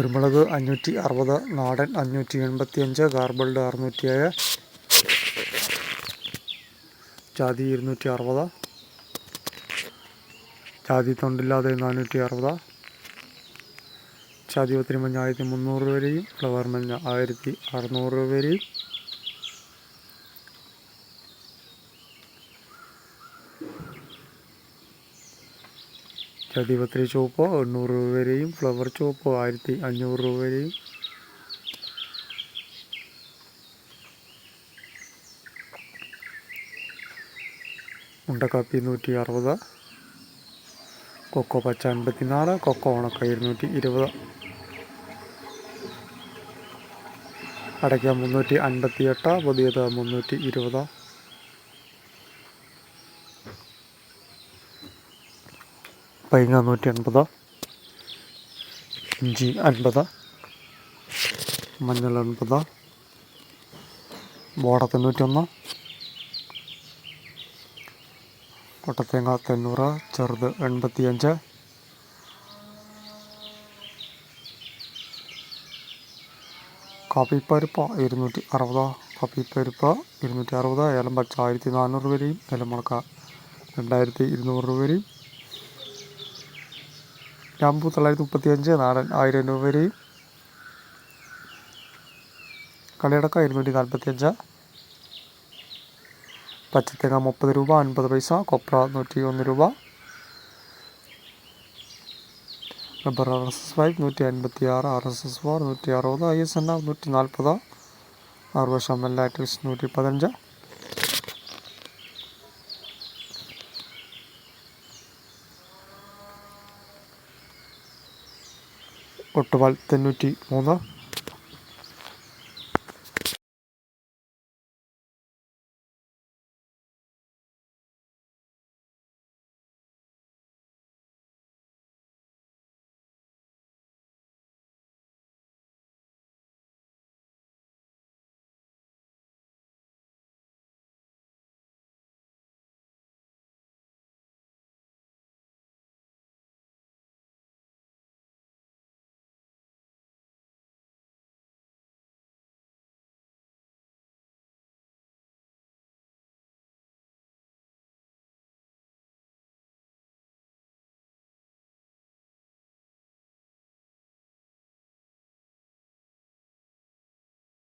കുരുമുളക് അഞ്ഞൂറ്റി അറുപത് നാടൻ അഞ്ഞൂറ്റി എൺപത്തി അഞ്ച് ഗാർബിൾഡ് അറുന്നൂറ്റി ഏഴ് ജാതി ഇരുന്നൂറ്റി അറുപത് ജാതി തൊണ്ടില്ലാതെ നാനൂറ്റി അറുപത് ജാതി ഒത്തിരി മഞ്ഞ ആയിരത്തി മുന്നൂറ് രൂപ വരെയും ഫ്ലവർ മഞ്ഞ ആയിരത്തി അറുന്നൂറ് രൂപ വരെയും. ജാതി പത്രി ചുവപ്പ് എണ്ണൂറ് രൂപ വരെയും ഫ്ലവർ ചുവപ്പോ ആയിരത്തി അഞ്ഞൂറ് രൂപ വരെയും. ഉണ്ടക്കാപ്പി നൂറ്റി അറുപത് കൊക്കോ പച്ച അൻപത്തിനാല് കൊക്കോ ഉണക്ക ഇരുന്നൂറ്റി ഇരുപത്. അടയ്ക്ക മുന്നൂറ്റി അൻപത്തി എട്ട് പുതിയത് മുന്നൂറ്റി ഇരുപത്. പൈങ്ങ നൂറ്റി അൻപത് ഇഞ്ചി അൻപത് മഞ്ഞൾ അൻപത് ബോട തൊണ്ണൂറ്റൊന്ന് കൊട്ടത്തേങ്ങ തൊണ്ണൂറ് ചെറുത് എൺപത്തിയഞ്ച് കാപ്പിപ്പരിപ്പ് ഇരുന്നൂറ്റി അറുപത് കാപ്പിപ്പരിപ്പ് ഇരുന്നൂറ്റി അറുപത് ഏലം പച്ച ആയിരത്തി നാനൂറ് വരെയും ഏലം മുളക്ക രണ്ടായിരത്തി ഇരുന്നൂറ് രൂപ വരെയും തൊള്ളായിരത്തി തൊള്ളായിരത്തി മുപ്പത്തിയഞ്ച് നാടൻ ആയിരം രൂപ വരെയും കളിയടക്ക ഇരുന്നൂറ്റി നാൽപ്പത്തിയഞ്ച് പച്ചത്തേങ്ങ മുപ്പത് രൂപ അൻപത് പൈസ കൊപ്ര നൂറ്റി ഒന്ന് രൂപ. Rubber R S S five നൂറ്റി അൻപത്തി ആറ് ആർ എസ് എസ് ഫോർ നൂറ്റി അറുപത് ഐ എസ് എൻ ആർ നൂറ്റി നാൽപ്പത് ആറ് വർഷം എല്ലാ ലാറ്റിക്സ് നൂറ്റി പതിനഞ്ച് ഒട്ടുപാൽ തൊണ്ണൂറ്റി മൂന്ന്.